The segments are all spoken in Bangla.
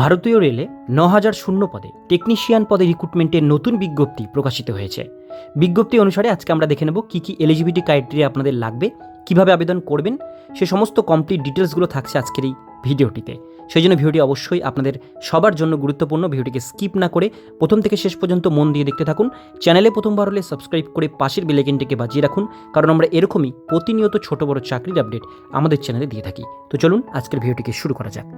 ভারতীয় রেলে ন হাজার শূন্য পদে টেকনিশিয়ান পদে রিক্রুটমেন্টের নতুন বিজ্ঞপ্তি প্রকাশিত হয়েছে। বিজ্ঞপ্তি অনুসারে আজকে আমরা দেখে নেব কী কী এলিজিবিলিটি ক্রাইটেরিয়া আপনাদের লাগবে, কীভাবে আবেদন করবেন, সে সমস্ত কমপ্লিট ডিটেলসগুলো থাকছে আজকের এই ভিডিওটিতে। সেই জন্য ভিডিওটি অবশ্যই আপনাদের সবার জন্য গুরুত্বপূর্ণ, ভিডিওটিকে স্কিপ না করে প্রথম থেকে শেষ পর্যন্ত মন দিয়ে দেখতে থাকুন। চ্যানেলে প্রথমবার হলে সাবস্ক্রাইব করে পাশের বেলেকেনটিকে বাজিয়ে রাখুন, কারণ আমরা এরকমই প্রতিনিয়ত ছোট বড় চাকরির আপডেট আমাদের চ্যানেলে দিয়ে থাকি। তো চলুন আজকের ভিডিওটিকে শুরু করা যাক।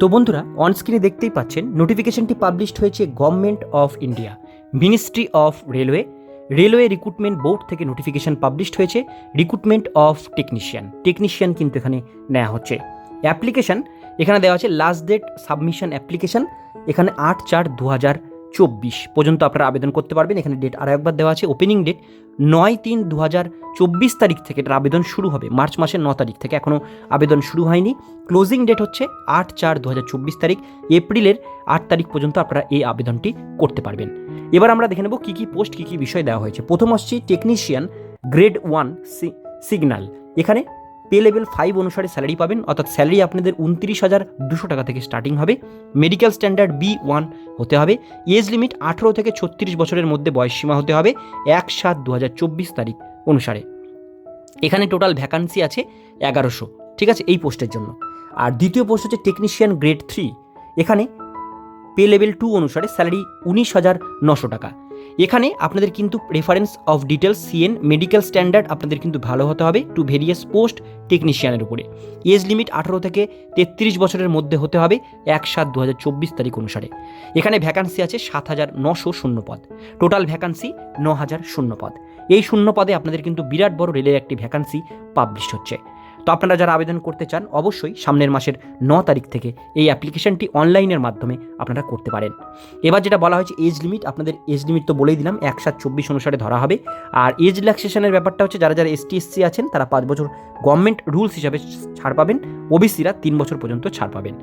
তো বন্ধুরা অনস্ক্রিনে দেখতেই পাচ্ছেন নোটিফিকেশনটি পাবলিশড হয়েছে government of India ministry of railway railway recruitment board থেকে নোটিফিকেশন পাবলিশড হয়েছে রিক্রুটমেন্ট অফ টেকনিশিয়ান টেকনিশিয়ান কিন্তু এখানে নেওয়া হচ্ছে। অ্যাপ্লিকেশন এখানে দেওয়া আছে লাস্ট ডেট সাবমিশন অ্যাপ্লিকেশন এখানে আট চার দু হাজার চব্বিশ পর্যন্ত আপনারা আবেদন করতে পারবেন। এখানে ডেট আরও একবার দেওয়া আছে। ওপেনিং ডেট নয় তিন দু হাজার চব্বিশ তারিখ থেকে এটার আবেদন শুরু হবে। মার্চ মাসের ন তারিখ থেকে এখনও আবেদন শুরু হয়নি। ক্লোজিং ডেট হচ্ছে আট চার দু হাজার চব্বিশ তারিখ। এপ্রিলের আট তারিখ পর্যন্ত আপনারা এই আবেদনটি করতে পারবেন। এবার আমরা দেখে নেব কী কী পোস্ট কী কী বিষয় দেওয়া হয়েছে। প্রথম আসছি টেকনিশিয়ান গ্রেড ওয়ান সিগন্যাল এখানে পে লেভেল ফাইভ অনুসারে স্যালারি পাবেন, অর্থাৎ স্যালারি আপনাদের উনত্রিশ হাজার দুশো টাকা থেকে স্টার্টিং হবে। মেডিকেল স্ট্যান্ডার্ড বি ওয়ান হতে হবে। এজ লিমিট আঠেরো থেকে ছত্রিশ বছরের মধ্যে বয়সসীমা হতে হবে এক সাত দু তারিখ অনুসারে। এখানে টোটাল ভ্যাকান্সি আছে এগারোশো। ঠিক আছে, এই পোস্টের জন্য। আর দ্বিতীয় পোস্ট হচ্ছে টেকনিশিয়ান গ্রেড থ্রি। এখানে পে লেভেল টু অনুসারে স্যালারি উনিশ হাজার নশো টাকা। এখানে আপনাদের কিন্তু reference of details CN medical standard আপনাদের কিন্তু ভালো হতে হবে টু ভেরিয়াস পোস্ট টেকনিশিয়ানের উপরে। এজ লিমিট আঠারো থেকে তেত্রিশ বছরের মধ্যে হতে হবে এক সাত দু তারিখ অনুসারে। এখানে ভ্যাকান্সি আছে সাত হাজার নশো শূন্য পদ। টোটাল ভ্যাকান্সি ন হাজার শূন্য পদ। এই শূন্য পদে আপনাদের কিন্তু বিরাট বড় রেলের একটি ভ্যাকান্সি পাবলিশ হচ্ছে। তো আপনারা যারা আবেদন করতে চান, অবশ্যই সামনের মাসের ন তারিখ থেকে এই অ্যাপ্লিকেশনটি অনলাইনের মাধ্যমে আপনারা করতে পারেন। এবার যেটা বলা হয়েছে এজ লিমিট, আপনাদের এজ লিমিট তো বলেই দিলাম, এক সাত চব্বিশ অনুসারে ধরা হবে। আর এজ রিল্যাক্সেশনের ব্যাপারটা হচ্ছে, যারা যারা এসসি আছেন, তারা পাঁচ বছর গভর্নমেন্ট রুলস হিসাবে ছাড় পাবেন। ওবিসিরা তিন বছর পর্যন্ত ছাড় পাবেন।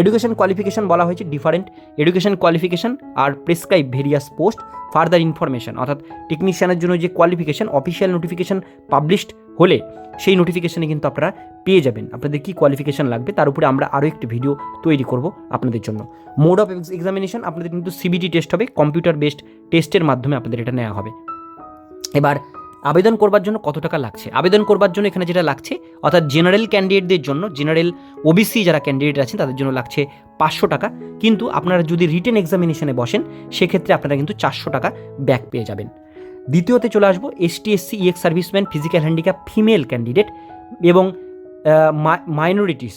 এডুকেশন কোয়ালিফিকেশন বলা হয়েছে ডিফারেন্ট। এডুকেশন কোয়ালিফিকেশন আর prescribe various post further information. অর্থাৎ টেকনিশিয়ানের জন্য যে কোয়ালিফিকেশন অফিসিয়াল নোটিফিকেশন পাবলিশড হলে সেই নোটিফিকেশনে কিন্তু আপনারা পেয়ে যাবেন। আপনাদের কী কোয়ালিফিকেশন লাগবে তার উপরে আমরা আরও একটি ভিডিও তৈরি করব আপনাদের জন্য। মোড অফ এক্সামিনেশন, আপনাদের কিন্তু সিবিটি টেস্ট হবে কম্পিউটার বেসড টেস্টের মাধ্যমে আপনাদের এটা নেওয়া হবে। এবার আবেদন করবার জন্য কত টাকা লাগছে? আবেদন করবার জন্য এখানে যেটা লাগছে অর্থাৎ জেনারেল ক্যান্ডিডেটদের জন্য জেনারেল ওবিসি যারা ক্যান্ডিডেট আছেন, তাদের জন্য লাগছে পাঁচশো টাকা। কিন্তু আপনারা যদি রিটেন এক্সামিনেশনে বসেন, সেক্ষেত্রে আপনারা কিন্তু চারশো টাকা ব্যাক পেয়ে যাবেন। দ্বিতীয়তে চলে আসব ST SC ex serviceman physical handicap female candidate এবং মাইনরিটিস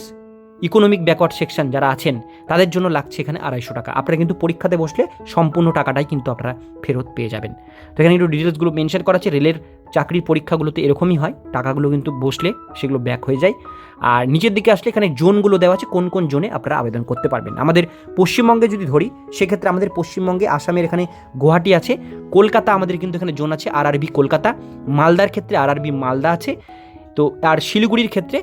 ইকোনমিক ব্যাকওয়ার্ড সেকশন যারা আছেন, তাদের জন্য লাগছে এখানে আড়াইশো টাকা। আপনারা কিন্তু পরীক্ষাতে বসলে সম্পূর্ণ টাকাটাই কিন্তু আপনারা ফেরত পেয়ে যাবেন। তো এখানে একটু ডিটেলসগুলো মেনশন করা আছে, রেলের চাকরির পরীক্ষাগুলোতে এরকমই হয়, টাকাগুলো কিন্তু বসলে সেগুলো ব্যাক হয়ে যায়। আর নিচের দিকে আসলে এখানে জোনগুলো দেওয়া আছে, কোন কোন জোনে আপনারা আবেদন করতে পারবেন। আমাদের পশ্চিমবঙ্গে যদি ধরি, সেক্ষেত্রে আমাদের পশ্চিমবঙ্গে, আসামের এখানে গুয়াহাটি আছে, কলকাতা আমাদের কিন্তু এখানে জোন আছে আর কলকাতা, মালদার ক্ষেত্রে আর মালদা আছে। তো আর শিলিগুড়ির ক্ষেত্রে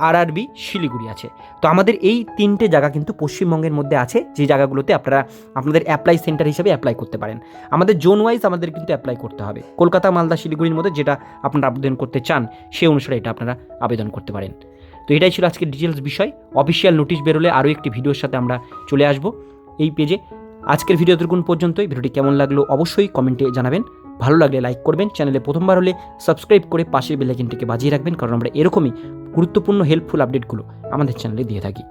আরআরবি শিলিগুড়ি আছে। তো আমাদের এই তিনটে জায়গা কিন্তু পশ্চিমবঙ্গের মধ্যে আছে, যে জায়গাগুলোতে আপনারা আপনাদের অ্যাপ্লাই সেন্টার হিসেবে অ্যাপ্লাই করতে পারেন। আমাদের জোন ওয়াইজ আমাদের কিন্তু অ্যাপ্লাই করতে হবে। কলকাতা, মালদা, শিলিগুড়ির মধ্যে যেটা আপনারা আবেদন করতে চান, সে অনুসারে এটা আপনারা আবেদন করতে পারেন। তো এটাই ছিল আজকের ডিটেলস বিষয়। অফিসিয়াল নোটিশ বেরোলে আরও একটি ভিডিওর সাথে আমরা চলে আসব। এই পেজে আজকের ভিডিও এতটুকুন পর্যন্তই। ভিডিওটি কেমন লাগল অবশ্যই কমেন্টে জানাবেন। ভালো লাগলে লাইক করবেন। চ্যানেলে প্রথমবার হলে সাবস্ক্রাইব করে পাশের বেলাইকিনটিকে বাজিয়ে রাখবেন। কারণ আমরা এরকমই গুরুত্বপূর্ণ হেল্পফুল আপডেটগুলো আমাদের চ্যানেলে দিয়ে থাকি।